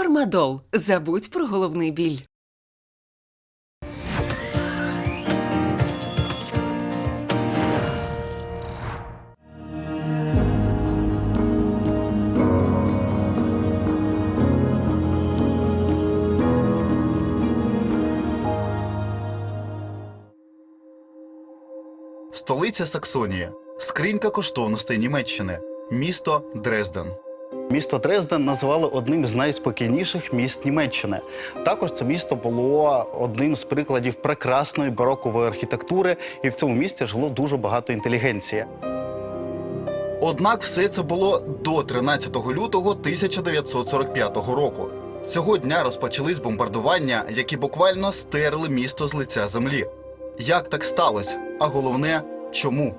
Фармадол. Забудь про головний біль. Столиця Саксонії, скринька коштовностей Німеччини, місто Дрезден. Місто Дрезден називали одним з найспокійніших міст Німеччини. Також це місто було одним з прикладів прекрасної барокової архітектури, і в цьому місті жило дуже багато інтелігенції. Однак все це було до 13 лютого 1945 року. Цього дня розпочались бомбардування, які буквально стерли місто з лиця землі. Як так сталося? А головне, чому?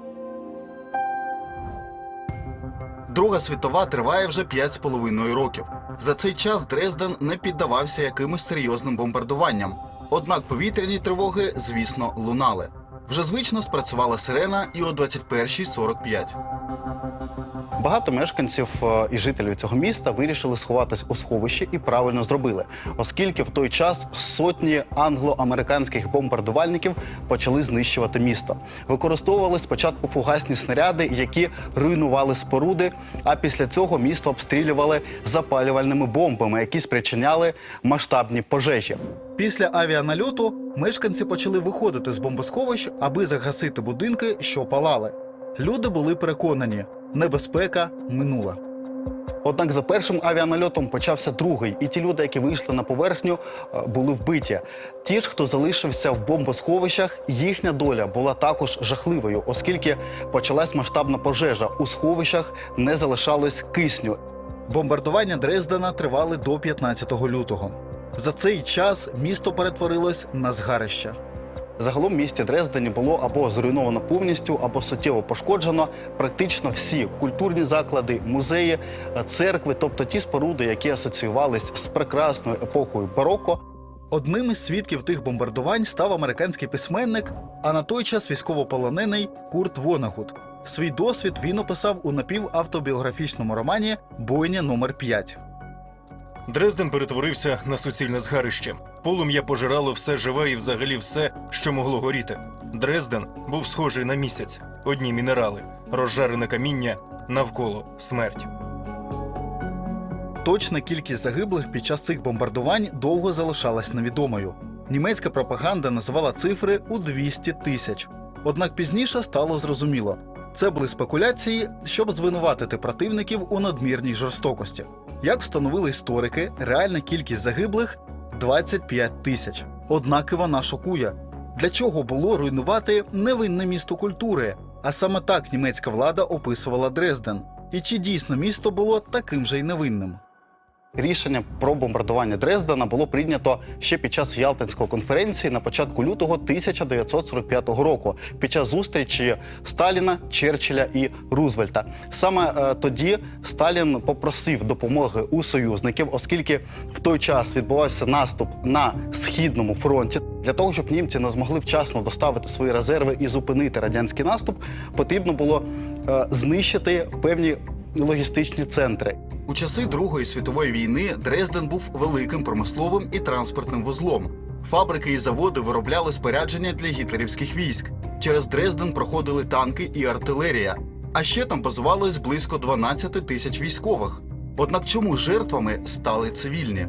Друга світова триває вже 5,5 років. За цей час Дрезден не піддавався якимось серйозним бомбардуванням. Однак повітряні тривоги, звісно, лунали. Вже звично спрацювала сирена і о 21.45. Багато мешканців е, і жителів цього міста вирішили сховатись у сховищі і правильно зробили, оскільки в той час сотні англо-американських бомбардувальників почали знищувати місто. Використовували спочатку фугасні снаряди, які руйнували споруди. А після цього місто обстрілювали запалювальними бомбами, які спричиняли масштабні пожежі. Після авіанальоту мешканці почали виходити з бомбосховищ, аби загасити будинки, що палали. Люди були переконані, небезпека минула. Однак за першим авіанальотом почався другий, і ті люди, які вийшли на поверхню, е, були вбиті. Ті ж, хто залишився в бомбосховищах, їхня доля була також жахливою, оскільки почалась масштабна пожежа. У сховищах не залишалось кисню. Бомбардування Дрездена тривали до 15 лютого. За цей час місто перетворилось на згарище. Загалом в місті Дрездені було або зруйновано повністю, або суттєво пошкоджено практично всі культурні заклади, музеї, церкви, тобто ті споруди, які асоціювались з прекрасною епохою бароко. Одним із свідків тих бомбардувань став американський письменник, а на той час військовополонений Курт Вонагут. Свій досвід він описав у напівавтобіографічному романі Бойня номер 5 Дрезден перетворився на суцільне згарище. Полум'я пожирало все живе і взагалі все, що могло горіти. Дрезден був схожий на місяць, одні мінерали, розжарене каміння, навколо смерть. Точна кількість загиблих під час цих бомбардувань довго залишалась невідомою. Німецька пропаганда називала цифри у 200 тисяч. Однак пізніше стало зрозуміло, це були спекуляції, щоб звинуватити противників у надмірній жорстокості. Як встановили історики, реальна кількість загиблих 25 тисяч. Однак і вона шокує. Для чого було руйнувати невинне місто культури? А саме так німецька влада описувала Дрезден. І чи дійсно місто було таким же й невинним? Рішення про бомбардування Дрездена було прийнято ще під час Ялтинської конференції на початку лютого 1945 року, під час зустрічі Сталіна, Черчилля і Рузвельта. Саме е, тоді Сталін попросив допомоги у союзників, оскільки в той час відбувався наступ на східному фронті. Для того щоб німці не змогли вчасно доставити свої резерви і зупинити радянський наступ, потрібно було е, знищити певні логістичні центри. У часи Другої світової війни Дрезден був великим промисловим і транспортним вузлом. Фабрики і заводи виробляли спорядження для гітлерівських військ. Через Дрезден проходили танки і артилерія. А ще там базувалось близько 12 тисяч військових. Однак чому жертвами стали цивільні?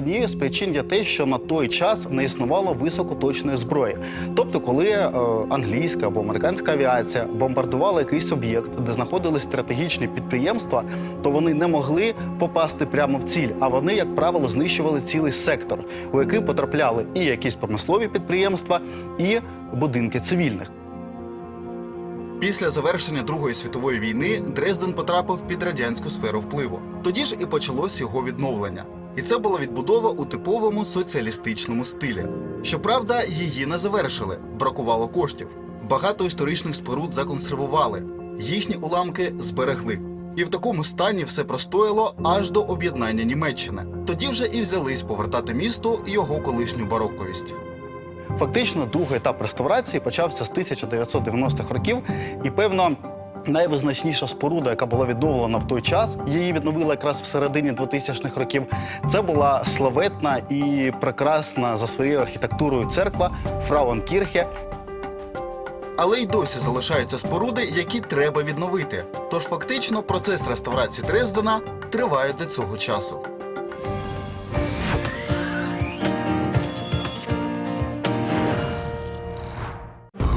Однією з причин є те, що на той час не існувало високоточної зброї. Тобто, коли е, англійська або американська авіація бомбардувала якийсь об'єкт, де знаходились стратегічні підприємства, то вони не могли попасти прямо в ціль, а вони, як правило, знищували цілий сектор, у який потрапляли і якісь промислові підприємства, і будинки цивільних. Після завершення Другої світової війни Дрезден потрапив під радянську сферу впливу. Тоді ж і почалось його відновлення. І це була відбудова у типовому соціалістичному стилі. Щоправда, її не завершили, бракувало коштів. Багато історичних споруд законсервували, їхні уламки зберегли. І в такому стані все простояло аж до об'єднання Німеччини. Тоді вже і взялись повертати місту його колишню бароковість. Фактично, другий етап реставрації почався з 1990-х років, і певно. Найвизначніша споруда, яка була відновлена в той час, її відновили якраз в середині 2000-х років. Це була славетна і прекрасна за своєю архітектурою церква Фрауенкірхе, Але й досі залишаються споруди, які треба відновити. Тож фактично процес реставрації Дрездена триває до цього часу.